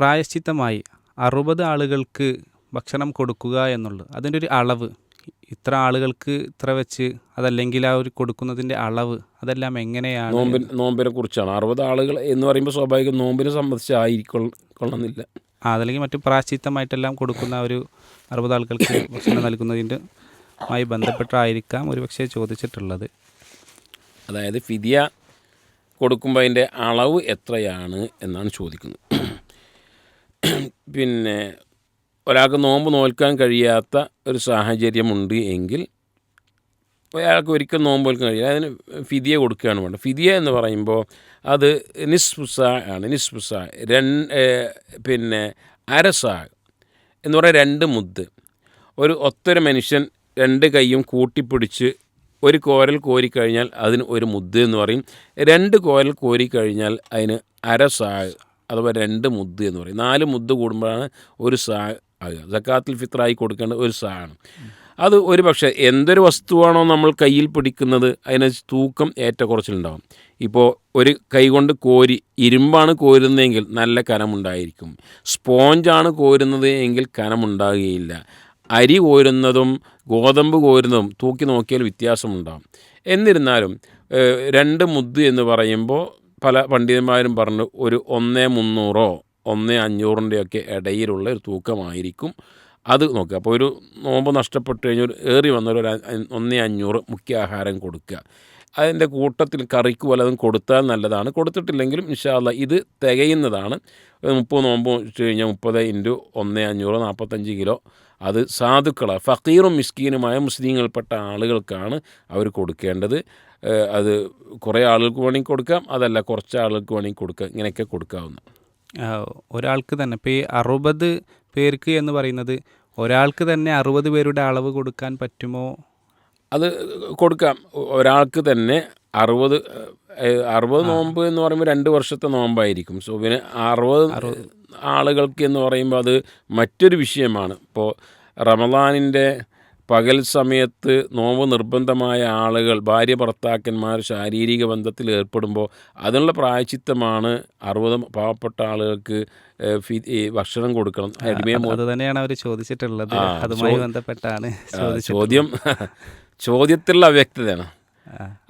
പ്രായശ്ചിത്തമായി അറുപത് ആളുകൾക്ക് ഭക്ഷണം കൊടുക്കുക എന്നുള്ളത്. അതിന്റെ ഒരു അളവ്. ഇത്ര ആളുകൾക്ക് ഇത്ര വെച്ച് അതല്ലെങ്കിൽ ആ ഒരു കൊടുക്കുന്നതിന്റെ അളവ് അതെല്ലാം എങ്ങനെയാണ്? നോമ്പിൻ നോമ്പിനെ കുറിച്ചാണ്. അറുപത് ആളുകൾ എന്ന് പറയുമ്പോൾ സ്വാഭാവികം നോമ്പിനെ സംബന്ധിച്ചായിരിക്കൊള്ളുന്നില്ല അതല്ലെങ്കിൽ മറ്റു പ്രായശ്ചിത്തമായിട്ടെല്ലാം കൊടുക്കുന്ന ഒരു അറുപത് ആളുകൾക്ക് ഭക്ഷണം നൽകുന്നതിന്റെ മായി ബന്ധപ്പെട്ടായിരിക്കാം ഒരുപക്ഷെ ചോദിച്ചിട്ടുള്ളത്. അതായത് ഫിദിയ കൊടുക്കുമ്പോൾ അതിന്റെ അളവ് എത്രയാണ് എന്നാണ് ചോദിക്കുന്നത്. പിന്നെ ഒരാൾക്ക് നോമ്പ് നോൽക്കാൻ കഴിയാത്ത ഒരു സാഹചര്യമുണ്ട് എങ്കിൽ ഒരാൾക്ക് ഒരിക്കൽ നോമ്പ് നോൽക്കാൻ കഴിയില്ല. അതിന് ഫിദിയ കൊടുക്കുകയാണ് വേണ്ടത്. ഫിതിയ എന്ന് പറയുമ്പോൾ അത് നിസ്ഫുസ ആണ്. നിസ്ഫുസ രണ്ട് പിന്നെ അരസ എന്ന് പറയുന്ന രണ്ട് മുദ്ദ് ഒരു ഒത്തൊരു മനുഷ്യൻ രണ്ട് കൈയും കൂട്ടിപ്പിടിച്ച് ഒരു കോരൽ കോരിക്കഴിഞ്ഞാൽ അതിന് ഒരു മുദ്ദ് എന്ന് പറയും. രണ്ട് കോരൽ കോരിക്കഴിഞ്ഞാൽ അതിന് അരസ അഥവാ രണ്ട് മുദ് എന്ന് പറയും. നാല് മുദ് കൂടുമ്പോഴാണ് ഒരു സാ ആകുക സക്കാത്തിൽ ഫിത്രായി കൊടുക്കേണ്ട ഒരു സാ ആണ് അത് ഒരു പക്ഷേ എന്തൊരു വസ്തുവാണോ നമ്മൾ കയ്യിൽ പിടിക്കുന്നത് അതിന് തൂക്കം ഏറ്റക്കുറച്ചിലുണ്ടാകും ഇപ്പോൾ ഒരു കൈ കൊണ്ട് കോരി ഇരുമ്പാണ് കോരുന്നതെങ്കിൽ നല്ല കനമുണ്ടായിരിക്കും. സ്പോഞ്ചാണ് കോരുന്നത് എങ്കിൽ കനമുണ്ടാകുകയില്ല. അരി കോരുന്നതും ഗോതമ്പ് കോരുന്നതും തൂക്കി നോക്കിയാൽ വ്യത്യാസമുണ്ടാകും എന്നിരുന്നാലും രണ്ട് മുദ് എന്ന് പറയുമ്പോൾ പല പണ്ഡിതന്മാരും പറഞ്ഞു ഒരു ഒന്നേ മുന്നൂറോ ഒന്നേ അഞ്ഞൂറിന്റെയൊക്കെ ഇടയിലുള്ള ഒരു തൂക്കമായിരിക്കും അത് നോക്കുക. അപ്പോൾ ഒരു നോമ്പ് നഷ്ടപ്പെട്ട് കഴിഞ്ഞാൽ ഏറി വന്നൊരു ഒന്നേ അഞ്ഞൂറ് മുഖ്യ ആഹാരം കൊടുക്കുക. അതിന്റെ കൂട്ടത്തിൽ കറിക്ക് വല്ലതും കൊടുത്താൽ നല്ലതാണ്. കൊടുത്തിട്ടില്ലെങ്കിലും ഇൻഷാല്ല ഇത് തികയുന്നതാണ്. മുപ്പത് നോമ്പ് വെച്ച് കഴിഞ്ഞാൽ മുപ്പത് ഇന്റു ഒന്ന് അഞ്ഞൂറ് നാൽപ്പത്തഞ്ച് കിലോ. അത് സാധുക്കള. ഫക്കീറും മിസ്കീനുമായ മുസ്ലിങ്ങൾപ്പെട്ട ആളുകൾക്കാണ് അവർ കൊടുക്കേണ്ടത്. അത് കുറേ ആളുകൾക്ക് വേണമെങ്കിൽ കൊടുക്കാം അതല്ല കുറച്ച് ആളുകൾക്ക് വേണമെങ്കിൽ കൊടുക്കാം. ഇങ്ങനെയൊക്കെ കൊടുക്കാവുന്ന. ഒരാൾക്ക് തന്നെ ഇപ്പോൾ ഈ അറുപത് പേർക്ക് എന്ന് പറയുന്നത് ഒരാൾക്ക് തന്നെ അറുപത് പേരുടെ അളവ് കൊടുക്കാൻ പറ്റുമോ? അത് കൊടുക്കാം. ഒരാൾക്ക് തന്നെ അറുപത് അറുപത് നോമ്പ് എന്ന് പറയുമ്പോൾ രണ്ട് വർഷത്തെ നോമ്പായിരിക്കും. സോ പിന്നെ അറുപത് ആളുകൾക്ക് എന്ന് പറയുമ്പോൾ അത് മറ്റൊരു വിഷയമാണ്. ഇപ്പോൾ റമദാനിന്റെ പകൽ സമയത്ത് നോമ്പ് നിർബന്ധമായ ആളുകൾ ഭാര്യ ഭർത്താക്കന്മാർ ശാരീരിക ബന്ധത്തിൽ ഏർപ്പെടുമ്പോൾ അതിനുള്ള പ്രായച്ചിത്തമാണ് അറുപത് പാവപ്പെട്ട ആളുകൾക്ക് ഭക്ഷണം കൊടുക്കണം. അടിമയെ തന്നെയാണ് അവർ ചോദിച്ചിട്ടുള്ളത്. അതുമായി ബന്ധപ്പെട്ടാണ് ചോദ്യം. ചോദ്യത്തിലുള്ള അവ്യക്തതയാണ്.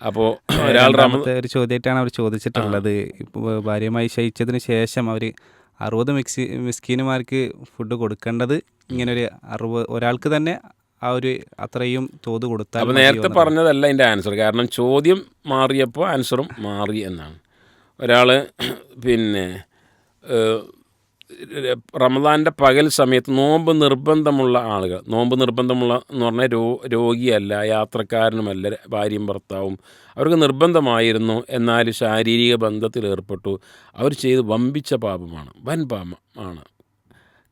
അപ്പോൾ ഒരാൾ ഒരു ചോദ്യമായിട്ടാണ് അവർ ചോദിച്ചിട്ടുള്ളത്. ഇപ്പോൾ ഭാര്യമായി ശയിച്ചതിന് ശേഷം അവർ അറുപത് മിക്സി മിസ്കീനുമാർക്ക് ഫുഡ് കൊടുക്കേണ്ടത് ഇങ്ങനെ ഒരു അറുപത് ഒരാൾക്ക് തന്നെ ആ ഒരു അത്രയും തോത് കൊടുത്താൽ അപ്പോൾ നേരത്തെ പറഞ്ഞതല്ല എന്റെ ആൻസർ കാരണം ചോദ്യം മാറിയപ്പോൾ ആൻസറും മാറി എന്നാണ്. ഒരാൾ പിന്നെ റമദാന്റെ പകൽ സമയത്ത് നോമ്പ് നിർബന്ധമുള്ള ആളുകൾ. നോമ്പ് നിർബന്ധമുള്ള എന്ന് പറഞ്ഞാൽ രോ രോഗിയല്ല യാത്രക്കാരനുമല്ല ഭാര്യയും ഭർത്താവും. അവർക്ക് നിർബന്ധമായിരുന്നു. എന്നാൽ ശാരീരിക ബന്ധത്തിൽ ഏർപ്പെട്ടു. അവർ ചെയ്ത് വമ്പിച്ച പാപമാണ്. വൻ പാപമാണ്.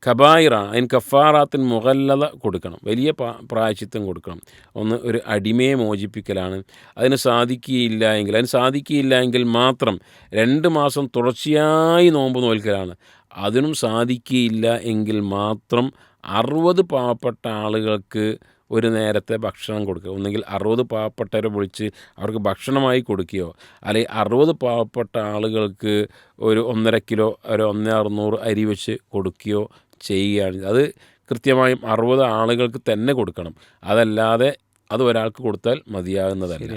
കബായിറ അതിന് കഫാറാത്തിന് മുഖല്ലത കൊടുക്കണം. വലിയ പ്രായച്ചിത്തം കൊടുക്കണം. ഒന്ന് ഒരു അടിമയെ മോചിപ്പിക്കലാണ്. അതിന് സാധിക്കുകയില്ല എങ്കിൽ അതിന് സാധിക്കുകയില്ല എങ്കിൽ മാത്രം രണ്ട് മാസം തുടർച്ചയായി നോമ്പ് നോൽക്കലാണ്. അതിനും സാധിക്കുകയില്ല എങ്കിൽ മാത്രം അറുപത് പാവപ്പെട്ട ആളുകൾക്ക് ഒരു നേരത്തെ ഭക്ഷണം കൊടുക്കുക. ഒന്നുകിൽ അറുപത് പാവപ്പെട്ടവരെ വിളിച്ച് അവർക്ക് ഭക്ഷണമായി കൊടുക്കുകയോ അല്ലെങ്കിൽ അറുപത് പാവപ്പെട്ട ആളുകൾക്ക് ഒരു ഒന്നര കിലോ ഒരു ഒന്ന് അറുന്നൂറ് അരി വെച്ച് കൊടുക്കുകയോ ചെയ്യുകയാണ് അത് കൃത്യമായും അറുപത് ആളുകൾക്ക് തന്നെ കൊടുക്കണം. അതല്ലാതെ അത് ഒരാൾക്ക് കൊടുത്താൽ മതിയാകുന്നതല്ല.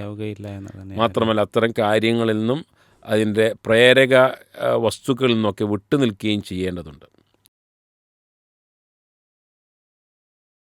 മാത്രമല്ല അത്തരം കാര്യങ്ങളിൽ നിന്നും അതിന്റെ പ്രേരക വസ്തുക്കളിൽ നിന്നൊക്കെ വിട്ടു നിൽക്കുകയും ചെയ്യേണ്ടതുണ്ട്.